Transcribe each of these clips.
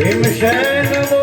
We Shame, shame, shame.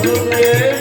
ঝুমে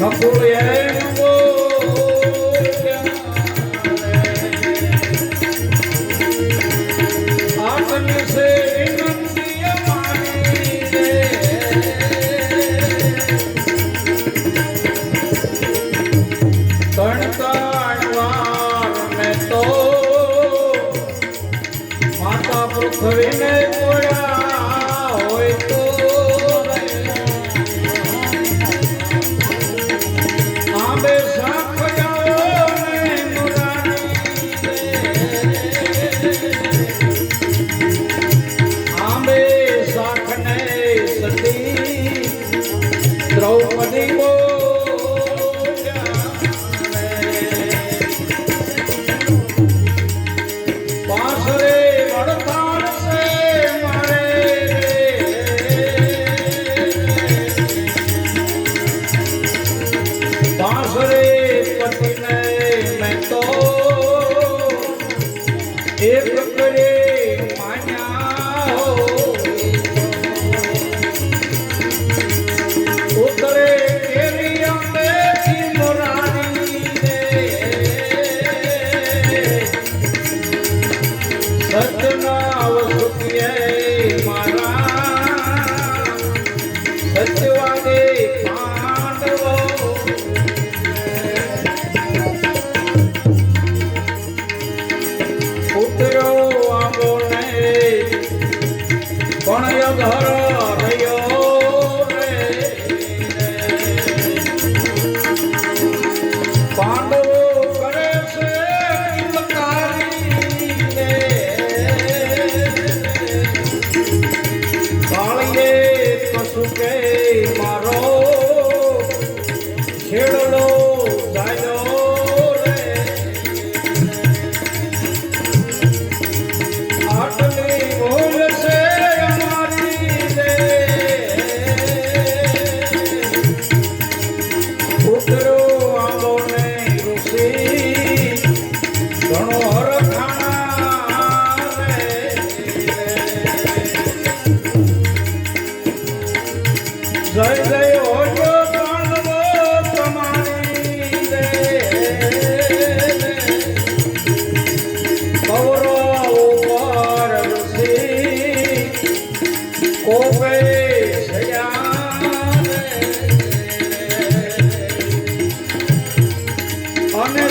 Não foi, é. સજ્જનાવ સુખીએ મારા. સત્યવાદે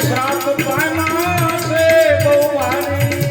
સાત પાના છે બહુ ભારી